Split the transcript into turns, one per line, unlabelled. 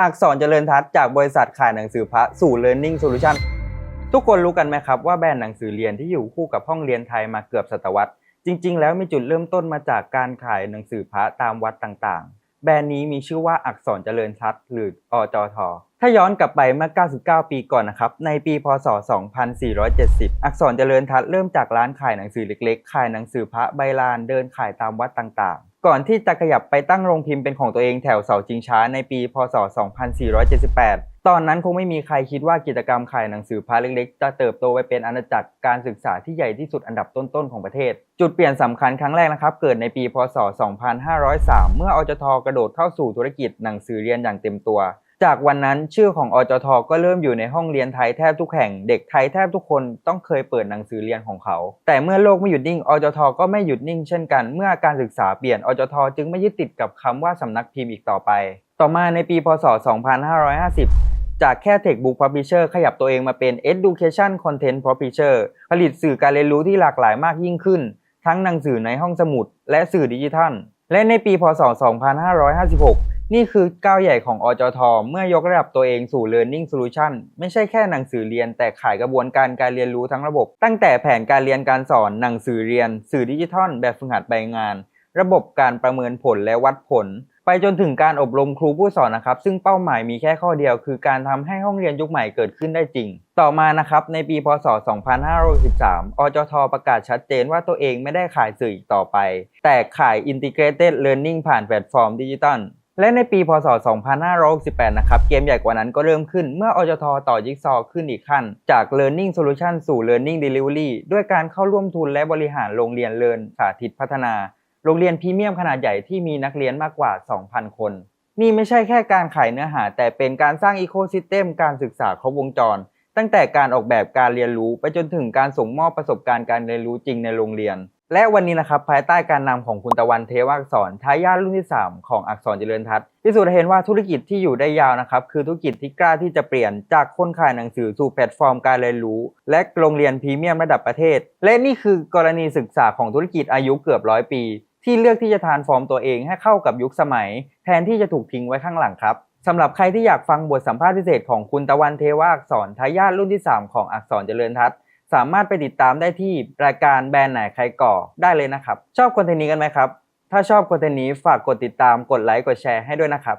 อักษรเจริญทัศน์จากบริษัทขายหนังสือพระสู่ Learning Solution ทุกคนรู้กันไหมครับว่าแบรนด์หนังสือเรียนที่อยู่คู่กับห้องเรียนไทยมาเกือบศตวรรษ จริง ๆ แล้วมีจุดเริ่มต้นมาจากการขายหนังสือพระตามวัดต่างๆ แบรนด์นี้มีชื่อว่าอักษรเจริญทัศน์หรืออจทถ้าย้อนกลับไปเมื่อ 99 ปีก่อนนะครับ ในปี พศ 2470 อักษรเจริญทัศน์เริ่มจากร้านขายหนังสือเล็กๆ ขายหนังสือพระใบลาน เดินขายตามวัดต่างๆ ก่อนที่จะขยับไปตั้งโรงพิมพ์เป็นของตัวเองแถวเสาจิงช้าในปี พศ 2478 ตอนนั้นคงไม่มีใครคิดว่ากิจกรรมขายหนังสือพาเล็กๆ จะเติบโตไปเป็นอาณาจักรการศึกษาที่ใหญ่ที่สุดอันดับต้นๆของประเทศ จุดเปลี่ยนสำคัญครั้งแรกนะครับ เกิดในปี พศ 2503 เมื่ออจทกระโดดเข้าสู่ธุรกิจหนังสือเรียนอย่างเต็มตัว จากวันนั้นชื่อของอจทก็เริ่มอยู่ในห้องเรียนไทยแทบทุกแห่ง เด็กไทยแทบทุกคนต้องเคยเปิดหนังสือเรียนของเขา แต่เมื่อโลกไม่หยุดนิ่งอจทก็ไม่หยุดนิ่งเช่นกัน เมื่อการศึกษาเปลี่ยนอจทจึงไม่ยึดติดกับคำว่าสำนักพิมพ์อีกต่อไป ต่อมาในปีพศ 2550 จากแค่ Textbook Publisher ขยับตัวเองมาเป็น Education Content Publisher ผลิตสื่อการเรียนรู้ที่หลากหลายมากยิ่งขึ้น ทั้งหนังสือในห้องสมุด และสื่อดิจิทัล และในปีพศ 2556 นี่คือก้าวใหญ่ของอจท เมื่อยกระดับตัวเองสู่ Learning Solution ไม่ใช่แค่หนังสือเรียน แต่ขายกระบวนการการเรียนรู้ทั้งระบบ ตั้งแต่แผนการเรียนการสอนหนังสือเรียน สื่อดิจิทัล แบบฝึกหัดใบงาน ระบบการประเมินผลและวัดผล ไปจนถึงการอบรมครูผู้สอนนะครับ ซึ่งเป้าหมายมีแค่ข้อเดียว คือการทำให้ห้องเรียนยุคใหม่เกิดขึ้นได้จริง ต่อมานะครับในปีพศ 2563อจท ประกาศชัดเจนว่าตัวเองไม่ได้ขายสื่ออีกต่อไป แต่ขาย Integrated Learning ผ่านแพลตฟอร์มดิจิทัล และในปีพศ 2568 นะครับ เกมใหญ่กว่านั้นก็เริ่มขึ้นเมื่ออจทต่อจิ๊กซอว์ขึ้นอีกขั้น จาก Learning Solution สู่ Learning Delivery ด้วยการเข้าร่วมทุนและบริหารโรงเรียนเลินสาธิตพัฒนา โรงเรียนพรีเมียมขนาดใหญ่ที่มีนักเรียนมากกว่า 2,000 คน นี่ไม่ใช่แค่การขายเนื้อหา แต่เป็นการสร้างอีโคซิสเต็มการศึกษาครบวงจร ตั้งแต่การออกแบบการเรียนรู้ไปจนถึงการส่งมอบประสบการณ์การเรียนรู้จริงในโรงเรียน และวันนี้นะครับภายใต้การนำของคุณตะวันเทวอักษรทายาทรุ่นที่ 3 ของอักษรเจริญทัศน์พิสูจน์เห็นว่าธุรกิจที่อยู่ได้ยาวนะครับคือธุรกิจที่กล้าที่จะเปลี่ยนจากคนขายหนังสือสู่แพลตฟอร์มการเรียนรู้ และโรงเรียนพรีเมียมระดับประเทศ และนี่คือกรณีศึกษาของธุรกิจอายุเกือบร้อยปี ที่เลือกที่จะทานฟอร์มตัวเองให้เข้ากับยุคสมัย แทนที่จะถูกทิ้งไว้ข้างหลังครับสำหรับใครที่อยากฟังบทสัมภาษณ์พิเศษของคุณตะวันเทวอักษรทายาทรุ่นที่ 3 ของอักษรเจริญทัศน์ สามารถไปติดตามได้ที่รายการแบรนด์ไหนใครก่อได้เลยนะครับ ชอบคอนเทนต์นี้กันไหมครับ ถ้าชอบคอนเทนต์นี้ฝากกดติดตามกดไลค์กดแชร์ให้ด้วยนะครับ